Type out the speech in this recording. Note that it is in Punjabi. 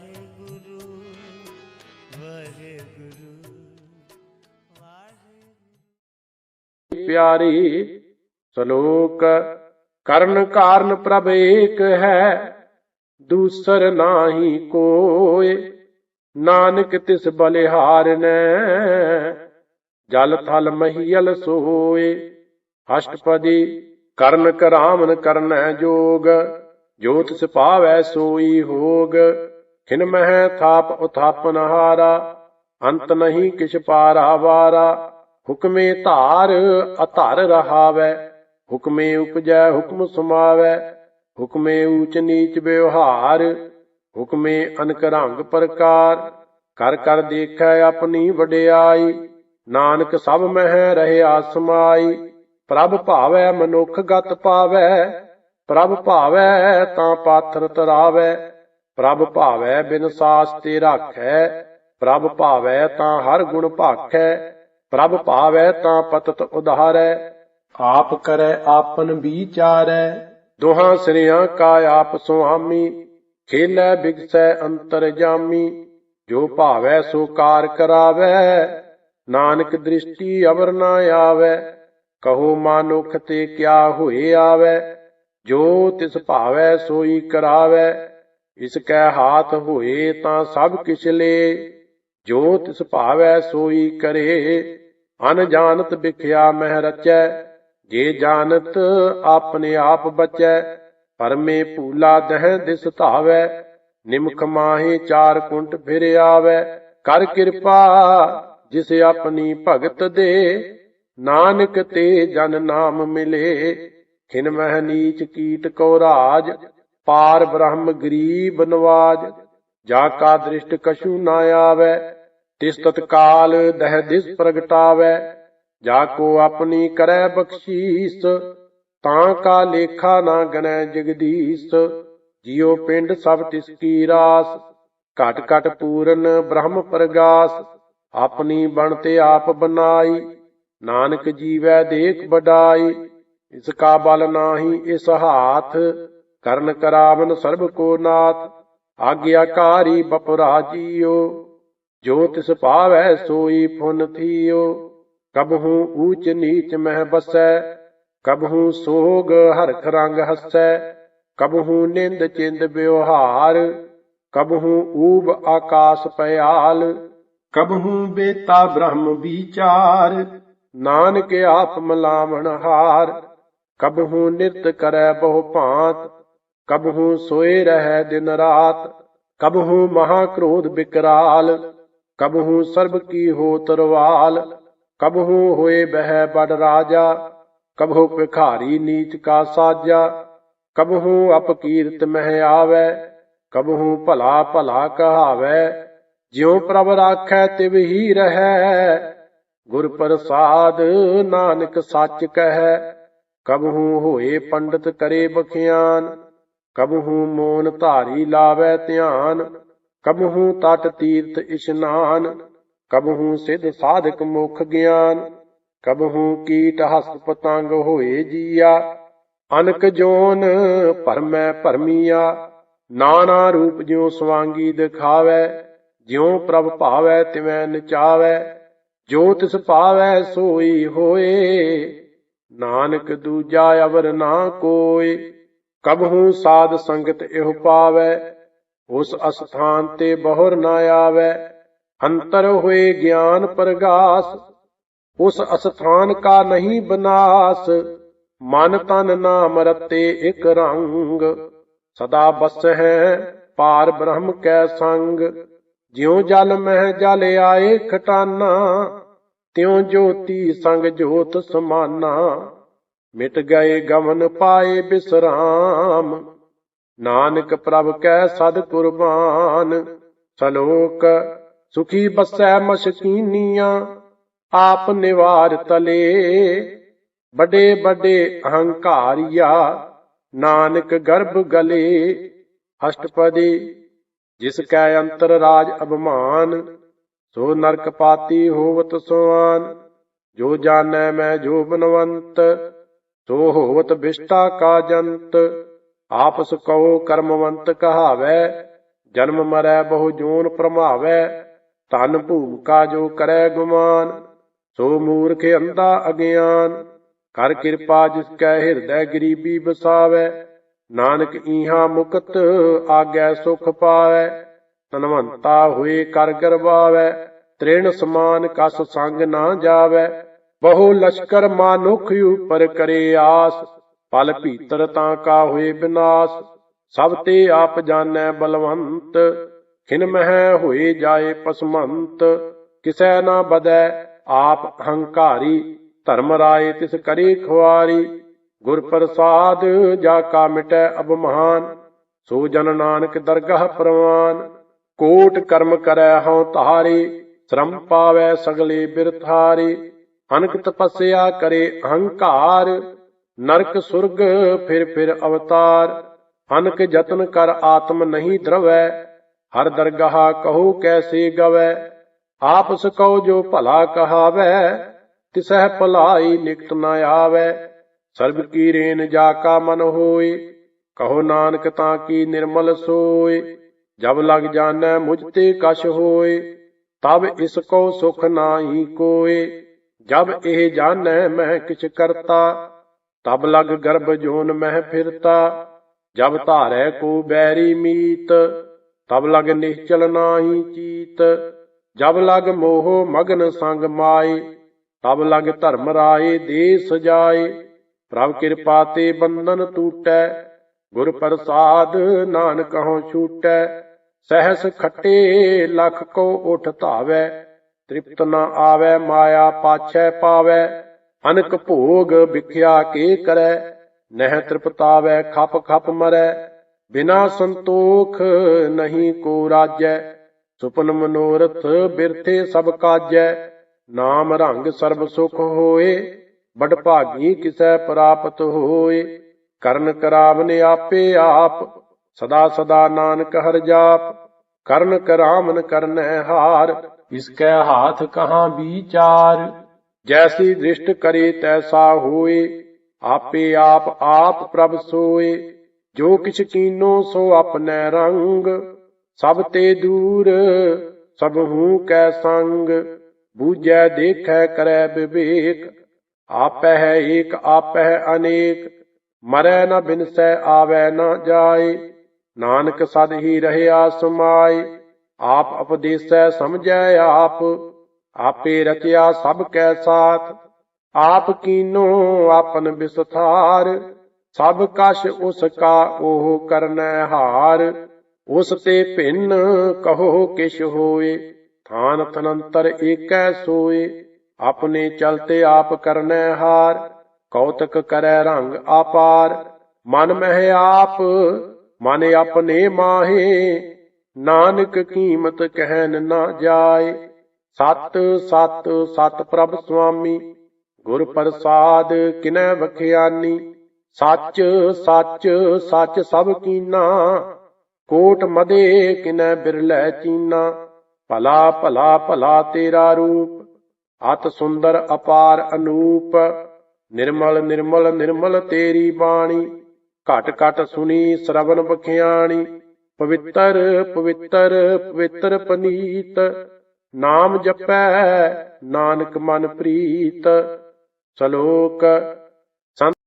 ਵਾਹਿਗੁਰੂ ਵਾਹਿਗੁਰੂ ਪਿਆਰੀ ਸ਼ਲੋਕ, ਕਰਨ ਕਾਰਨ ਪ੍ਰਭ ਏਕ ਹੈ, ਦੂਸਰ ਨਾਹੀ ਕੋਏ, ਨਾਨਕ ਤਿਸ ਬਲਿਹਾਰਨੈ ਜਲ ਥਲ ਮਹੀਲ ਸੋਏ, ਅਸ਼ਟਪਦੀ ਕਰਨ ਕਰਾਮਨ ਕਰਨੈ ਜੋਗ ਜੋਤ ਤਿਸ ਸੋਈ ਹੋਗ। ਖਿਨ ਮਹਿ ਥਾਪ ਉਥਾਪਨ ਹਾਰਾ, ਅੰਤ ਨਹੀਂ ਕਿਛ ਪਾਰਾ ਵਾਰਾ। ਹੁਕਮੇ ਧਾਰ ਅਧਰ ਰਹਾਵੈ, ਹੁਕਮੇ ਉਪਜੈ ਹੁਕਮ ਸਮਾਵੈ। ਹੁਕਮੇ ਊਚ ਨੀਚ ਵਿਵਹਾਰ, ਹੁਕਮੇ ਅਨਕ ਰੰਗ ਪ੍ਰਕਾਰ। ਕਰ ਕਰ ਦੇਖੈ ਆਪਣੀ ਵਡਿਆਈ, ਨਾਨਕ ਸਭ ਮਹਿ ਰਹਿਆ ਸਮਾਈ ਪ੍ਰਭ ਭਾਵੈ ਮਨੁੱਖ ਗਤ ਪਾਵੈ, ਪ੍ਰਭ ਭਾਵੈ ਤਾਂ ਪਾਥਰ ਤਰਾਵੈ। ਪ੍ਰਭ ਭਾਵੈ ਬਿਨ ਸਾਸ ਤੇ ਰਾਖੈ, ਪ੍ਰਭ ਭਾਵੈ ਤਾਂ ਹਰ ਗੁਣ ਭਾਖੈ, ਪ੍ਰਭ ਭਾਵੈ ਤਾਂ ਪਤਤ ਉਧਾਰੈ, ਆਪ ਕਰੈ ਆਪਨ ਵਿਚਾਰੈ। ਦੋਹਾਂ ਸ੍ਰਿਆਂ ਕਾ ਆਪ ਸੁਆਮੀ ਖੇਲੈ ਬਿਗਸੈ ਅੰਤਰ ਜਾਮੀ, ਜੋ ਭਾਵੈ ਸੋ ਕਾਰ ਕਰਾਵੈ, ਨਾਨਕ ਦ੍ਰਿਸ਼ਟੀ ਅਵਰ ਨਾ ਆਵੈ, ਕਹੋ ਮਾਨੁਖ ਤੇ ਕਿਆ ਹੋਏ ਆਵੈ, ਜੋ ਤਿਸ ਭਾਵੈ ਸੋਈ ਕਰਾਵੈ। ਇਸ ਕੈ ਹਾਥ ਹੋਏ ਤਾਂ ਸਭ ਕਿਛ ਲੇ, ਜੋ ਤਿਸ ਭਾਵੈ ਸੋਈ ਕਰੇ। ਅਨ ਜਾਣਤ ਵਿਖਿਆ ਮਹਿ ਰਚੈ, ਜੇ ਜਾਣਤ ਆਪਣੇ ਆਪ ਬਚੈ। ਪਰਮੇ ਭੂਲਾ ਦਹਿ ਦਿਸ ਧਾਵੈ, ਨਿਮਖ ਮਾਹੇ ਚਾਰ ਕੁੰਟ ਫਿਰ ਆਵੈ। ਕਰ ਕਿਰਪਾ ਜਿਸ ਆਪਣੀ ਭਗਤ ਦੇ, ਨਾਨਕ ਤੇ ਜਨ ਨਾਮ ਮਿਲੇ। ਖਿਨ ਮਹਿ ਨੀਚ ਕੀਟ ਕੋ ਰਾਜ ਪਾਰ ਬ੍ਰਹਮ ਗਰੀਬ ਨਵਾਜ, ਜਾ ਕਾ ਦ੍ਰਿਸ਼ਟ ਕਛੂ ਨਾ ਆਵੈ, ਤਿਸ ਤਤਕਾਲ ਦਹਿ ਦਿਸ ਪ੍ਰਗਟਾਵੈ, ਜਾ ਕੋ ਆਪਣੀ ਕਰੈ ਬਖਸ਼ੀਸ, ਤਾਂ ਕਾ ਲੇਖਾ ਨਾ ਗਣੈ ਜਗਦੀਸ਼, ਜਿਉ ਪਿੰਡ ਸਭ ਤਿਸ ਕੀ ਰਾਸ, ਘਟ ਘਟ ਪੂਰਨ ਬ੍ਰਹਮ ਪ੍ਰਗਾਸ, ਆਪਣੀ ਬਣ ਤੇ ਆਪ ਬਨਾਈ, ਨਾਨਕ ਜੀਵੈ ਦੇਖ ਬਡਾਈ ਇਸ ਕਾ ਬਲ ਨਾਹੀ ਇਸ ਹਾਥ ਕਰਨ ਕਰਾਵਨ ਸਰਬ ਕੋ ਨਾਥ, ਆਗਿਆਕਾਰੀ ਬਪਰਾ ਜੀਓ ਜੋ ਤਿਸ ਭਾਵੈ ਸੋਈ ਫੁਨ ਥੀਓ। ਕਬਹੂ ਊਚ ਨੀਚ ਮਹਿ ਬਸੈ ਕਬਹੂ ਸੋਗ ਹਰਖ ਰੰਗ ਹਸੈ ਕਬਹੂ ਨਿੰਦ ਚਿੰਦ ਵਿਵਹਾਰ ਕਬਹੂ ਊਬ ਆਕਾਸ ਪਿਆਲ ਕਬਹੂ ਬੇਤਾ ਬ੍ਰਹਮ ਵਿਚਾਰ। ਨਾਨਕ ਆਪ ਮਲਾਵਣ ਹਾਰ ਕਬਹੂ ਨਿਰਤ ਕਰੈ ਬਹੁ ਭਾਂਤ ਕਬਹੂ ਸੋਏ ਰਹੈ ਦਿਨ ਰਾਤ ਕਬਹੂ ਮਹਾ ਕ੍ਰੋਧ ਬਿਕਰਾਲ ਕਬਹੂ ਸਰਬ ਕੀ ਹੋ ਤਰਵਾਲ ਕਬਹੂ ਹੋਏ ਬਹਿ ਬੜ ਰਾਜਾ ਕਬਹੂ ਭਿਖਾਰੀ ਨੀਚ ਕਾ ਸਾਜਾ ਕਬਹੂ ਅਪਕੀਰਤ ਮਹਿ ਆਵੈ ਕਬਹੂ ਭਲਾ ਭਲਾ ਕਹਾਵੈ, ਜਿਉ ਪ੍ਰਭ ਰਾਖੈ ਤਿਵ ਹੀ ਰਹੈ, ਗੁਰ ਪ੍ਰਸਾਦ ਨਾਨਕ ਸੱਚ ਕਹੈ ਕਬਹੂ ਹੋਏ ਪੰਡਤ ਕਰੇ ਬਖਿਆਨ ਕਬਹੂ ਮੋਨ ਧਾਰੀ ਲਾਵੈ ਧਿਆਨ, ਕਬਹੂ ਤਟ ਤੀਰਥ ਇਸ਼ਨਾਨ, ਕਬਹੂ ਸਿਧ ਸਾਧਕ ਮੁਖ ਗਿਆਨ, ਕਬਹੂ ਕੀਟ ਹਸਤ ਪਤੰਗ ਹੋਏ ਜੀਆ, ਅਨਕ ਜੋਨ ਭਰਮੈ ਭਰਮੀਆ, ਨਾਨਾ ਰੂਪ ਜਿਉ ਸਵਾਂਗੀ ਦਿਖਾਵੈ, ਜਿਉ ਪ੍ਰਭ ਭਾਵੈ ਤਿਵੈ ਨਚਾਵੈ, ਜੋ ਤਿਸ ਭਾਵੈ ਸੋਈ ਹੋਏ, ਨਾਨਕ ਦੂਜਾ ਅਵਰ ਨਾ ਕੋਇ ਕਬਹੂ ਸਾਧ ਸੰਗਤ ਇਹੋ ਪਾਵੈ, ਉਸ ਅਸਥਾਨ ਤੇ ਬਹੁਰ ਨਾ ਆਵੈ। ਅੰਤਰ ਹੋਏ ਗਿਆਨ ਪ੍ਰਗਾਸ, ਉਸ ਅਸਥਾਨ ਕਾ ਨਹੀਂ ਬਨਾਸ। ਮਨ ਤਨ ਨਾਮ ਰਤੇ ਇਕ ਰੰਗ, ਸਦਾ ਬਸ ਹੈ ਪਾਰ ਬ੍ਰਹਮ ਕੈ ਸੰਗ। ਜਿਉ ਜਲ ਮਹਿ ਜਲ ਆਏ ਖਟਾਨਾ, ਤਿਉ ਜੋਤੀ ਸੰਗ ਜੋਤ ਸਮਾਨਾ। ਮਿਟ ਗਏ ਗਮਨ ਪਾਏ ਬਿਸਰਾਮ। ਨਾਨਕ ਪ੍ਰਭ ਕੈ ਸਦ ਕੁਰਬਾਨ। ਸਲੋਕ, ਸੁਖੀ ਬਸੈ ਮਸ਼ਕੀਨੀਆਂ ਆਪ ਨਿਵਾਰ ਤਲੇ। ਵੱਡੇ ਵੱਡੇ ਅਹੰਕਾਰੀਆ, ਨਾਨਕ ਗਰਭ ਗਲੇ। ਅਸ਼ਟਪਦੀ, ਜਿਸ ਕੈ ਅੰਤਰ ਰਾਜ ਅਭਮਾਨ, ਸੋ ਨਰਕ ਪਾਤੀ ਹੋਵਤ ਸੁਆਨ। ਜੋ ਜਾਣੈ ਮੈਂ ਜੋ ਬਨਵੰਤ ਸੋ ਹੋਵਤ ਬਿਸ਼ਟਾ ਕਾ ਜੰਤ ਆਪਸ ਕਉ ਕਰਮਵੰਤ ਕਹਾਵੈ, ਜਨਮ ਮਰੈ ਬਹੁ ਜੋਨ ਪ੍ਰਮਾਵੈ ਤਨ ਭੂਮਿਕਾ ਜੋ ਕਰੈ ਗੁਮਾਨ, ਸੋ ਮੂਰਖ ਅੰਧਾ ਅਗਿਆਨ, ਕਰ ਕਿਰਪਾ ਜਿਸ ਕੈ ਹਿਰਦੈ ਗਰੀਬੀ ਬਸਾਵੈ ਨਾਨਕ ਈਹਾ ਮੁਕਤ ਆਗੈ ਸੁਖ ਪਾਵੈ ਤਨਵੰਤਾ ਹੋਏ ਕਰ ਗਰਵਾਵੈ, ਤ੍ਰਿਣ ਸਮਾਨ ਕਸ ਸੰਗ ਨਾ ਜਾਵੈ ਬਹੁ ਲਸ਼ਕਰ ਮਾਨੁਖ ਉਪਰ ਕਰੇ ਆਸ, ਪਲ ਭੀਤਰ ਤਾਂ ਕਾ ਹੋਏ ਬਿਨਾਸ਼। ਸਭ ਤੇ ਆਪ ਜਾਣੈ ਬਲਵੰਤ, ਖਿਨ ਮਹਿ ਹੋਏ ਜਾਏ ਪਸਮੰਤ। ਕਿਸੈ ਨਾ ਬਦੈ ਆਪ ਹੰਕਾਰੀ, ਧਰਮ ਰਾਏ ਤਿਸ ਕਰੀ ਖੁਆਰੀ। ਗੁਰ ਪ੍ਰਸਾਦ ਜਾ ਕਾ ਮਿਟੈ ਅਬਮਾਨ ਸੋ ਜਨ ਨਾਨਕ ਦਰਗਾਹ ਪ੍ਰਵਾਨ। ਕੋਟ ਕਰਮ ਕਰੈ ਹਉ ਧਾਰੇ, ਸ਼ਰਮ ਪਾਵੈ ਸਗਲੇ ਬਿਰਥਾਰੇ। ਅਨਕ ਤਪੱਸਿਆ ਕਰੇ ਅਹੰਕਾਰ, ਨਰਕ ਸੁਰਗ ਫਿਰ ਫਿਰ ਅਵਤਾਰ। ਅਨਕ ਯਤਨ ਕਰ ਆਤਮ ਨਹੀਂ ਦਰਵੈ, ਹਰ ਦਰਗਾਹ ਕਹੋ ਕੈਸੇ ਗਵੈ। ਆਪਸ ਕਉ ਜੋ ਭਲਾ ਕਹਾਵੈ, ਤਿਸਹਿ ਭਲਾਈ ਨਿਕਟ ਨ ਆਵੈ। ਸਰਬ ਕੀ ਰੇਨ ਜਾ ਕਾ ਮਨ ਹੋਏ, ਕਹੋ ਨਾਨਕ ਤਾਂ ਕੀ ਨਿਰਮਲ ਸੋਏ। ਜਬ ਲਗ ਜਾਣੈ ਮੁਝ ਤੇ ਕਛ ਹੋਏ, ਤਬ ਇਸ ਕੋ ਸੁਖ ਨਾਹੀ ਕੋਏ। ਜਬ ਇਹ ਜਾਣੈ ਮੈਂ ਕਿਛ ਕਰਤਾ, ਤਬ ਲਗ ਗਰਭ ਜੋਨ ਮਹਿ ਫਿਰਤਾ। ਜਬ ਧਾਰੈ ਕੋ ਬੈਰੀ ਮੀਤ, ਤਬ ਲਗ ਨਿਸ਼ਚਲ ਨਾਹੀ ਚੀਤ। ਜਬ ਲਗ ਮੋਹ ਮਗਨ ਸੰਗ ਮਾਏ, ਤਬ ਲਗ ਧਰਮ ਰਾਏ ਦੇ ਸਜਾਏ ਪ੍ਰਭ ਕਿਰਪਾ ਤੇ ਬੰਧਨ ਟੂਟੈ, ਗੁਰ ਪ੍ਰਸਾਦ ਨਾਨਕ ਹਉ ਛੂਟੈ। ਸਹਸ ਖੱਟੇ ਲਖ ਕੋ ਉਠ ਧਾਵੈ ਤ੍ਰਿਪਤ ਨ ਆਵੈ, ਮਾਇਆ ਪਾਛੈ ਪਾਵੈ, ਅਨਕ ਭੋਗ ਵਿਖਿਆ ਕੇ ਕਰੈ, ਨਹਿ ਤ੍ਰਿਪਤਾਵੈ, ਖਪ ਖਪ ਮਰੈ, ਬਿਨਾ ਸੰਤੋਖ ਨਹੀਂ ਕੋ ਰਾਜੈ, ਸੁਪਨ ਮਨੋਰਥ ਬਿਰਥੇ ਸਭ ਕਾਜੈ, ਨਾਮ ਰੰਗ ਸਰਬ ਸੁਖ ਹੋਏ ਬੜ ਭਾਗੀ ਕਿਸੈ ਪ੍ਰਾਪਤ ਹੋਏ, ਕਰਨ ਕਰਾਵਨ ਆਪੇ ਆਪ, ਸਦਾ ਸਦਾ ਨਾਨਕ ਹਰ ਜਾਪ, ਕਰਨ ਕਰਾਮਨ ਕਰਨੈ ਹਾਰ ਇਸਕੈ ਹਾਥ ਕਹਾਂ ਵਿਚਾਰ ਜੈਸੀ ਦ੍ਰਿਸ਼ਟ ਕਰੇ ਤੈਸਾ ਹੋਏ, ਆਪੇ ਆਪ ਆਪ ਪ੍ਰਭ ਸੋਏ। ਜੋ ਕਿਛ ਕੀਨੋ ਸੋ ਆਪਣੈ ਰੰਗ, ਸਭ ਤੇ ਦੂਰ, ਸਭ ਹੂੰ ਕੈ ਸੰਗ। ਬੂਝੈ ਦੇਖੈ ਕਰੈ ਵਿਵੇਕ ਆਪੈ ਹੈ ਏਕ ਆਪੈ ਹੈ ਅਨੇਕ। ਮਰੈ ਨ ਬਿਨਸੈ, ਆਵੈ ਨ ਜਾਏ। ਨਾਨਕ ਸਦ ਹੀ ਰਹਿਆ ਸਮਾਏ। ਆਪ ਉਪਦੇਸੈ ਸਮਝੈ ਆਪ, ਆਪੇ ਰਚਿਆ ਸਭ ਕੈ ਸਾਥ ਆਪ ਕੀਨੋ ਆਪਨ ਵਿਸਥਾਰ ਸਭ ਕਛ ਉਸ ਕਾ ਉਹ ਕਰਨੈ ਹਾਰ। ਉਸ ਤੇ ਭਿੰਨ ਕਹੋ ਕਿਛ ਹੋਏ, ਥਾਨ ਤਨੰਤਰ ਏਕੈ ਸੋਏ। ਆਪਣੇ ਚਲਤੇ ਆਪ ਕਰਨੈ ਹਾਰ, ਕੌਤਕ ਕਰੈ ਰੰਗ ਆਪਾਰ। ਮਨ ਮਹਿ ਆਪ, ਮਨ ਆਪਣੇ ਮਾਹੇ ਨਾਨਕ ਕੀਮਤ ਕਹਿਨ ਨਾ ਜਾਏ। ਸਤ ਸਤ ਸਤ ਪ੍ਰਭ ਸੁਆਮੀ, ਗੁਰ ਪ੍ਰਸਾਦ ਕਿਨੈ ਵਖਿਆਨੀ। ਸੱਚ ਸੱਚ ਸੱਚ ਸਭ ਕੀਨਾ, ਕੋਟ ਮਦੇ ਕਿਨੈ ਬਿਰਲੈ ਚੀਨਾ। ਭਲਾ ਭਲਾ ਭਲਾ ਤੇਰਾ ਰੂਪ, ਅਤ ਸੁੰਦਰ ਅਪਾਰ ਅਨੂਪ। ਨਿਰਮਲ ਨਿਰਮਲ ਨਿਰਮਲ ਤੇਰੀ ਬਾਣੀ, ਘਟ ਘਟ ਸੁਣੀ ਸ਼ਰਵਨ ਬਖਿਆਣੀ ਪਵਿੱਤਰ ਪਵਿੱਤਰ ਪਵਿੱਤਰ ਪਨੀਤ। ਨਾਮ ਜਪੈ ਨਾਨਕ ਮਨ ਪ੍ਰੀਤ। ਸ਼ਲੋਕ